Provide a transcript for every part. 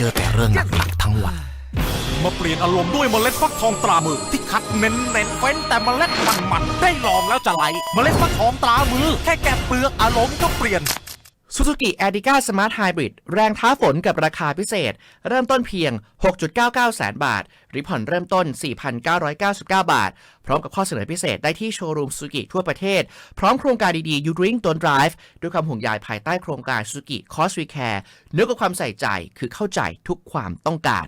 เจอแต่เรื่องหนักๆทั้งวัน มาเปลี่ยนอารมณ์ด้วยเมล็ดฟักทองตรามือ ที่คัดเน้นเน้นเฟ้นแต่เมล็ดมันมันได้ลองแล้วจะไหล เมล็ดฟักทองตรามือ แค่แกะเปลือกอารมณ์ก็เปลี่ยน Suzuki a d i g a Smart Hybrid แรงท้าฝนกับราคาพิเศษ เริ่มต้นเพียง 6.99 แสนบาทหรือผ่อนเริ่มต้น 4,999 บาท พร้อมกับข้อเสนอพิเศษได้ที่โชว์รูม Suzuki ทั่วประเทศ พร้อมโครงการดีๆ You Drink Don't Drive ด้วยความห่วงใยภายใต้โครงการ Suzuki Cost We Care เนื้อกับความใส่ใจคือเข้าใจทุกความต้องการ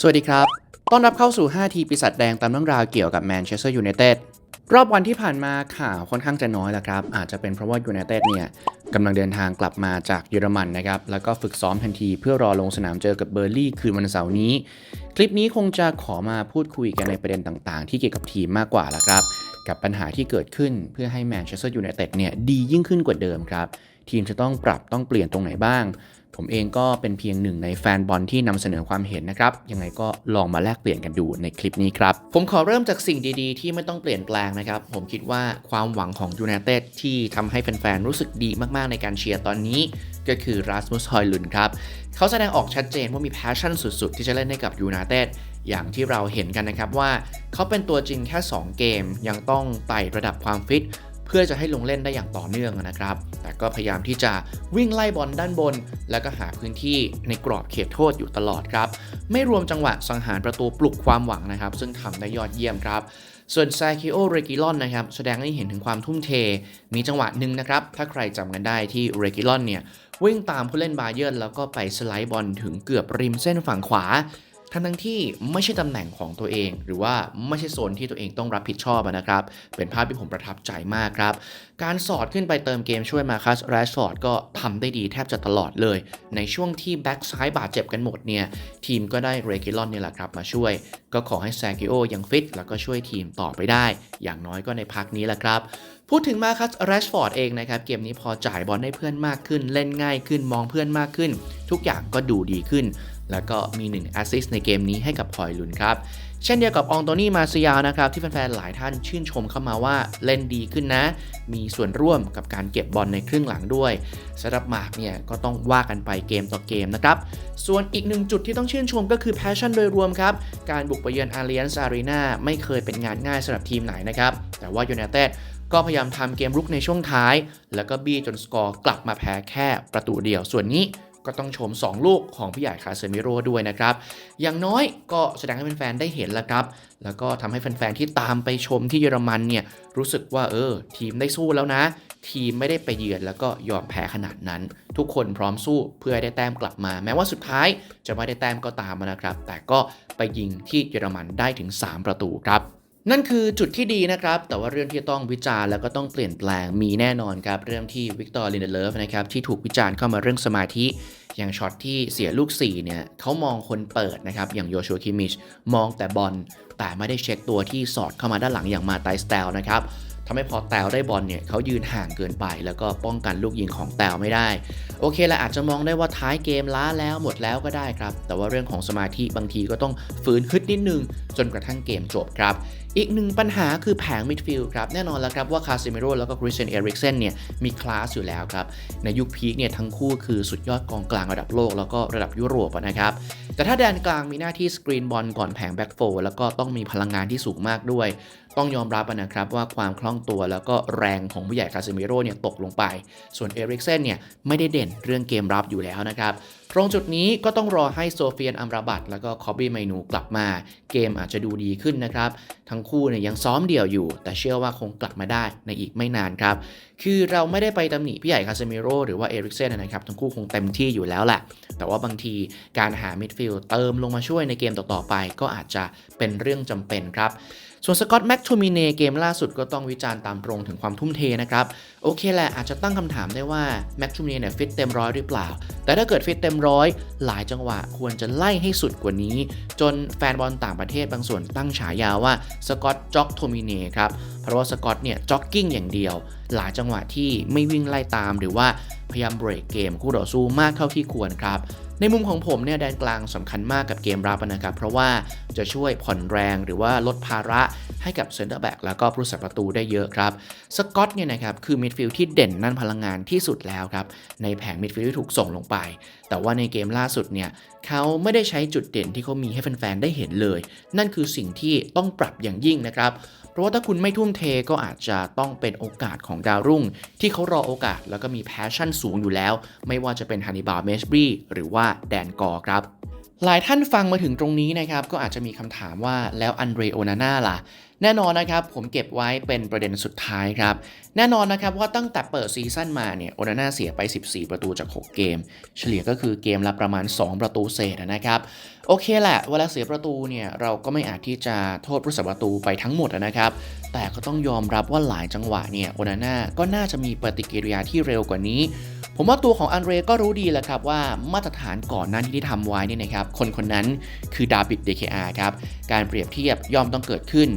สวัสดีครับ ต้อนรับเข้าสู่ 5 ทีปีศาจแดงตามเรื่องราวเกี่ยวกับแมนเชสเตอร์ยูไนเต็ดรอบวันที่ผ่านมาข่าวค่อนข้างจะน้อยแล้วครับ อาจจะเป็นเพราะว่ายูไนเต็ดเนี่ยกำลังเดินทางกลับมาจากเยอรมันนะครับ แล้วก็ฝึกซ้อมทันทีเพื่อรอลงสนามเจอกับเบอร์ลี่คืนวันเสาร์นี้ คลิปนี้คงจะขอมาพูดคุยกันในประเด็นต่างๆ ที่เกี่ยวกับทีมมากกว่าละครับ กับปัญหาที่เกิดขึ้นเพื่อให้แมนเชสเตอร์ยูไนเต็ดเนี่ยดียิ่งขึ้นกว่าเดิมครับ ทีมจะต้องปรับต้องเปลี่ยนตรงไหนบ้าง ผมเองก็เป็นเพียงหนึ่งในแฟนบอลที่นำเสนอความเห็นนะครับ ยังไงก็ลองมาแลกเปลี่ยนกันดูในคลิปนี้ครับ ผมขอเริ่มจากสิ่งดีๆ ที่ไม่ต้องเปลี่ยนแปลงนะครับ ผมคิดว่าความหวังของยู n นเต็ดที่ทำให้แฟนๆรู้สึกดีมากๆในการเชียร์ตอนนี้ ก็คือรัสมุสฮอยลุนครับ เขาแสดงออกชัดเจนว่ามีแพชชั่นสุดๆ ที่จะเล่นให้กับยู n นเต็ดอย่างที่เราเห็นกันนะครับว่า เขาเป็นตัวจริงแค่ 2 เกมยังต้องไต่ระดับความฟิต เพื่อจะให้ลงเล่นได้อย่างต่อเนื่องนะครับ แต่ก็พยายามที่จะวิ่งไล่บอลด้านบน แล้วก็หาพื้นที่ในกรอบเขตโทษอยู่ตลอดครับ ไม่รวมจังหวะสังหารประตูปลุกความหวังนะครับ ซึ่งทำได้ยอดเยี่ยมครับส่วนซาคิโอเรกิลอนนะครับแสดงให้เห็นถึงความทุ่มเท มีจังหวะหนึ่งนะครับ ถ้าใครจำกันได้ที่เรกิลอนเนี่ยวิ่งตามผู้เล่นบาเยิร์นแล้วก็ไปสไลด์บอลถึงเกือบริมเส้นฝั่งขวา ทั้งทั้งที่ไม่ใช่ตำแหน่งของตัวเอง หรือว่าไม่ใช่โซนที่ตัวเองต้องรับผิดชอบนะครับ เป็นภาพที่ผมประทับใจมากครับ การสอดขึ้นไปเติมเกมช่วยมาคัสแรชฟอร์ดก็ทำได้ดีแทบจะตลอดเลย ในช่วงที่แบ็กซ้ายบาดเจ็บกันหมดเนี่ยทีมก็ได้เรกิลอนนี่แหละครับมาช่วย ก็ขอให้แซกิโอยังฟิตแล้วก็ช่วยทีมต่อไปได้ อย่างน้อยก็ในพักนี้แหละครับ พูดถึงมาคัสแรชฟอร์ดเองนะครับ เกมนี้พอจ่ายบอลให้เพื่อนมากขึ้น เล่นง่ายขึ้นมองเพื่อนมากขึ้น ทุกอย่างก็ดูดีขึ้น แล้วก็มี1แอสซิสต์ในเกมนี้ให้กับพลอยลุนครับ เช่นเดียวกับองโตนี่มาซิยานะครับ ที่แฟนๆหลายท่านชื่นชมเข้ามาว่าเล่นดีขึ้นนะ มีส่วนร่วมกับการเก็บบอลในครึ่งหลังด้วยสำหรับหมากเนี่ยก็ต้องว่ากันไปเกมต่อเกมนะครับส่วนอีกหนึ่งจุดที่ต้องชื่นชมก็คือแพชชั่นโดยรวมครับการบุกไปเยือนอารี a น c ์อารีนาไม่เคยเป็นงานง่ายสำหรับทีมไหนนะครับแต่ว่ายูไนเต็ด ก็พยายามทำเกมรุกในช่วงท้าย แล้วก็บี้จนสกอร์กลับมาแพ้แค่ประตูเดียว ส่วนนี้ก็ต้องชม 2 ลูกของพี่ใหญ่คาเซมิโร่ด้วยนะครับ อย่างน้อยก็แสดงให้แฟนๆได้เห็นแล้วครับ แล้วก็ทำให้แฟนๆที่ตามไปชมที่เยอรมันเนี่ยรู้สึกว่าเออ ทีมได้สู้แล้วนะ ทีมไม่ได้ไปเยือนแล้วก็ยอมแพ้ขนาดนั้น ทุกคนพร้อมสู้เพื่อได้แต้มกลับมา แม้ว่าสุดท้ายจะไม่ได้แต้มก็ตามนะครับ แต่ก็ไปยิงที่เยอรมันได้ถึง 3 ประตูครับ นั่นคือจุดที่ดีนะครับ แต่ว่าเรื่องที่ต้องวิจารณ์แล้วก็ต้องเปลี่ยนแปลงมีแน่นอนครับ เรื่องที่วิกตอร์ลินเดเลฟนะครับที่ถูกวิจารณ์เข้ามาเรื่องสมาธิ อย่างช็อตที่เสียลูก4เนี่ยเขามองคนเปิดนะครับ อย่างโยชัวคิมิช มองแต่บอลแต่ไม่ได้เช็คตัวที่สอดเข้ามาด้านหลังอย่างมาไตสแตลนะครับทำให้พอแตวได้บอลเนี่ยเขายืนห่างเกินไป แล้วก็ป้องกันลูกยิงของแตวไม่ได้ โอเคละอาจจะมองได้ว่าท้ายเกมล้าแล้วหมดแล้วก็ได้ครับ แต่ว่าเรื่องของสมาธิบางทีก็ต้องฝืนฮึดนิดนึง จนกระทั่งเกมจบครับ อีกหนึ่งปัญหาคือแผงมิดฟิลด์ครับ แน่นอนแล้วครับว่าคาซิเมโรแล้วก็คริสเตียนเอริกเซนเนี่ยมีคลาสอยู่แล้วครับ ในยุคพีคเนี่ยทั้งคู่คือสุดยอดกองกลางระดับโลกแล้วก็ระดับยุโรปนะครับ แต่ถ้าแดนกลางมีหน้าที่สกรีนบอลก่อนแผงแบ็กโฟแล้วก็ต้องมีพลังงานที่สูงมากด้วย ต้องยอมรับนะครับว่าความคล่องตัวแล้วก็แรงของผู้ใหญ่คาซิเมโรเนี่ยตกลงไป ส่วนเอริกเซนเนี่ยไม่ได้เด่นเรื่องเกมรับอยู่แล้วนะครับ ตรงจุดนี้ก็ต้องรอให้โซเฟียนอัมราบัตแล้วก็คอบบี้ไมนูกลับมาเกมอาจจะดูดีขึ้นนะครับ ทั้งคู่เนี่ยยังซ้อมเดี่ยวอยู่ แต่เชื่อว่าคงกลับมาได้ในอีกไม่นานครับคือเราไม่ได้ไปตำหนิพี่ใหญ่คาเซมิโร่หรือว่าเอริกเซนนะครับทั้งคู่คงเต็มที่อยู่แล้วแหละ แต่ว่าบางทีการหามิดฟิลด์เติมลงมาช่วยในเกมต่อๆไป ก็อาจจะเป็นเรื่องจำเป็นครับส่วนสกอตแม็กโทมิเนเกมล่าสุดก็ต้องวิจารณ์ตามตรงถึงความทุ่มเทนะครับ โอเคแหละอาจจะตั้งคำถามได้ว่าแม็กโทมิเนเนี่ยฟิตเต็มร้อยหรือเปล่า แต่ถ้าเกิดฟิตเต็มร้อยหลายจังหวะควรจะไล่ให้สุดกว่านี้ จนแฟนบอลต่างประเทศบางส่วนตั้งฉายาว่าสกอตจ็อกโทมิเนครับ เพราะว่าสกอตเนี่ยจ็อกกิ้งอย่างเดียวหลายจังหวะที่ไม่วิ่งไล่ตาม หรือว่าพยายามเบรกเกมคู่ต่อสู้มากเท่าที่ควรครับ ในมุมของผมเนี่ยแดนกลางสำคัญมากกับเกมรับนะครับ เพราะว่าจะช่วยผ่อนแรงหรือว่าลดภาระให้กับเซนเตอร์แบ็กแล้วก็ผู้สัประตูได้เยอะครับสกอตเนี่ยนะครับคือมิดฟิลด์ที่เด่นนั่นพลังงานที่สุดแล้วครับ ในแผงมิดฟิลด์ที่ถูกส่งลงไป แต่ว่าในเกมล่าสุดเนี่ยเขาไม่ได้ใช้จุดเด่นที่เขามีให้แฟนๆได้เห็นเลย นั่นคือสิ่งที่ต้องปรับอย่างยิ่งนะครับเพราะว่าถ้าคุณไม่ทุ่มเทก็อาจจะต้องเป็นโอกาสของดาวรุ่ง ที่เขารอโอกาสแล้วก็มีแพชชั่นสูงอยู่แล้ว ไม่ว่าจะเป็นฮันนิบาลเมสบรีหรือว่าแดนกอครับหลายท่านฟังมาถึงตรงนี้นะครับก็อาจจะมีคำถามว่าแล้วอันเดรโอนาน่าล่ะ แน่นอนนะครับผมเก็บไว้เป็นประเด็นสุดท้ายครับ แน่นอนนะครับว่าตั้งแต่เปิดซีซั่นมาเนี่ยโอนาน่าเสียไป 14 ประตูจาก 6 เกม เฉลี่ยก็คือเกมละประมาณ 2 ประตูเศษนะครับ โอเคแหละเวลาเสียประตูเนี่ยเราก็ไม่อาจที่จะโทษผู้สัประตูไปทั้งหมดนะครับ แต่ก็ต้องยอมรับว่าหลายจังหวะเนี่ยโอนาน่าก็น่าจะมีปฏิกิริยาที่เร็วกว่านี้ ผมว่าตัวของอันเรก็รู้ดีแหละครับว่ามาตรฐานก่อนหน้าที่ที่ทำไว้เนี่ยนะครับคนคนนั้นคือดาบิดเดเคอาครับการเปรียบเทียบย่อมต้องเกิดขึ้น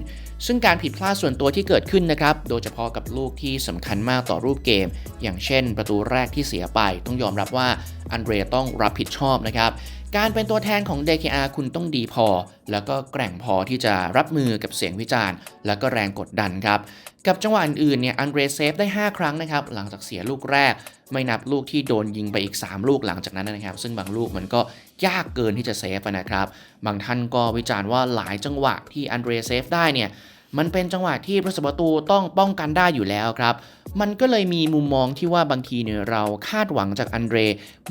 ซึ่งการผิดพลาดส่วนตัวที่เกิดขึ้นนะครับ โดยเฉพาะกับลูกที่สำคัญมากต่อรูปเกม อย่างเช่น ประตูแรกที่เสียไป ต้องยอมรับว่า อันเดรต้องรับผิดชอบนะครับ การเป็นตัวแทนของ DKR คุณต้องดีพอ แล้วก็แกร่งพอที่จะรับมือกับเสียงวิจารณ์ แล้วก็แรงกดดันครับ กับจังหวะอื่นๆเนี่ยอันเดรเซฟได้ 5 ครั้งนะครับ หลังจากเสียลูกแรก ไม่นับลูกที่โดนยิงไปอีก 3 ลูกหลังจากนั้นนะครับ ซึ่งบางลูกมันก็ยากเกินที่จะเซฟนะครับ บางท่านก็วิจารณ์ว่าหลายจังหวะที่อันเดรเซฟได้เนี่ย มันเป็นจังหวะที่ผู้รักษาประตูต้องป้องกันได้อยู่แล้วครับ มันก็เลยมีมุมมองที่ว่าบางทีเนี่ยเราคาดหวังจากอันเดร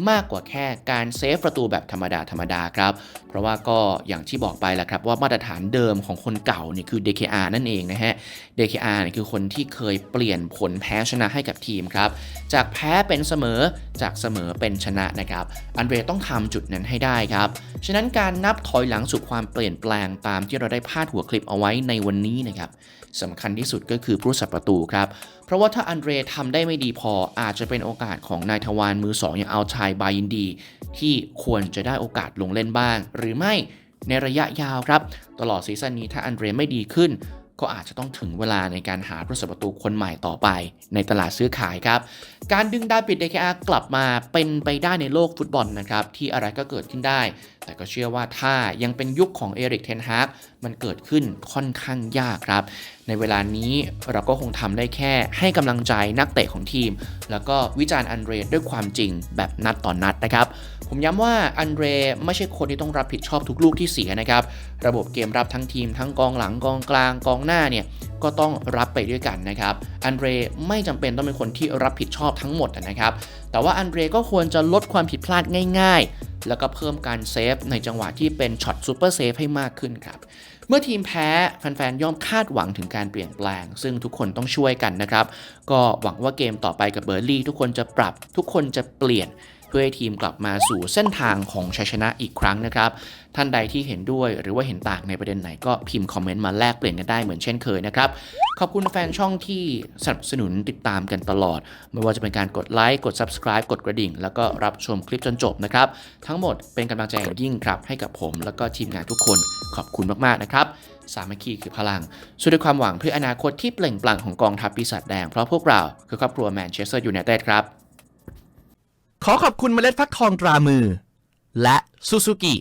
มากกว่าแค่การเซฟประตูแบบธรรมดาธรรมดาครับ เพราะว่าก็อย่างที่บอกไปแหละครับว่ามาตรฐานเดิมของคนเก่าเนี่ยคือ DKR นั่นเองนะฮะ DKR เนี่ยคือคนที่เคยเปลี่ยนผลแพ้ชนะให้กับทีมครับ จากแพ้เป็นเสมอจากเสมอเป็นชนะนะครับ อันเดรต้องทำจุดนั้นให้ได้ครับ ฉะนั้นการนับถอยหลังสู่ความเปลี่ยนแปลงตามที่เราได้พาดหัวคลิปเอาไว้ในวันนี้นะครับสำคัญที่สุดก็คือผู้สับประตูครับ เพราะว่าถ้าอันเดรทำได้ไม่ดีพออาจจะเป็นโอกาสของนายทวารมือสองอย่างอัลชัยบายินดี ที่ควรจะได้โอกาสลงเล่นบ้าง หรือไม่ในระยะยาวครับ ตลอดซีซั่นนี้ถ้าอันเดรไม่ดีขึ้น ก็อาจจะต้องถึงเวลาในการหาผู้สับประตูคนใหม่ต่อไป ในตลาดซื้อขายครับ การดึงดาบิดเดคอากลับมาเป็นไปได้ในโลกฟุตบอลนะครับที่อะไรก็เกิดขึ้นได้ แต่ก็เชื่อว่าถ้ายังเป็นยุคของเอริกเทนฮากมันเกิดขึ้นค่อนข้างยากครับ ในเวลานี้เราก็คงทำได้แค่ให้กำลังใจนักเตะของทีม แล้วก็วิจารณ์อันเดรด้วยความจริงแบบนัดต่อนนัดนะครับผมย้ำว่าอันเดรไม่ใช่คนที่ต้องรับผิดชอบทุกลูกที่เสียนะครับ ระบบเกมรับทั้งทีมทั้งกองหลังกองกลางกองหน้าเนี่ยก็ต้องรับไปด้วยกันนะครับ อันเดรไม่จำเป็นต้องเป็นคนที่รับผิดชอบทั้งหมดนะครับ แต่ว่าอันเดรก็ควรจะลดความผิดพลาดง่าย แล้วก็เพิ่มการเซฟในจังหวะที่เป็นช็อตซูเปอร์เซฟให้มากขึ้นครับ เมื่อทีมแพ้แฟนๆย่อมคาดหวังถึงการเปลี่ยนแปลง ซึ่งทุกคนต้องช่วยกันนะครับ ก็หวังว่าเกมต่อไปกับเบอร์ลี่ทุกคนจะปรับ ทุกคนจะเปลี่ยน เพื่อให้ทีมกลับมาสู่เส้นทางของชัยชนะอีกครั้งนะครับ ท่านใดที่เห็นด้วยหรือว่าเห็นต่างในประเด็นไหนก็พิมพ์คอมเมนต์มาแลกเปลี่ยนกันได้เหมือนเช่นเคยนะครับ ขอบคุณแฟนช่องที่สนับสนุนติดตามกันตลอด ไม่ว่าจะเป็นการกดไลค์กด Subscribe กดกระดิ่ง แล้วก็รับชมคลิปจนจบนะครับ ทั้งหมดเป็นกำลังใจอย่างยิ่งครับให้กับผม แล้วก็ทีมงานทุกคนขอบคุณมากๆนะครับสามัคคีคือพลังสู้ด้วยความหวังเพื่ออนาคตที่เปล่งปลั่งของกองทัพปีศาจแดง เพราะพวกเราคือครอบครัวแมนเชสเตอร์ยูไนเต็ดครับ ขอขอบคุณเมล็ดฟักทองตรามือ และซูซูกิ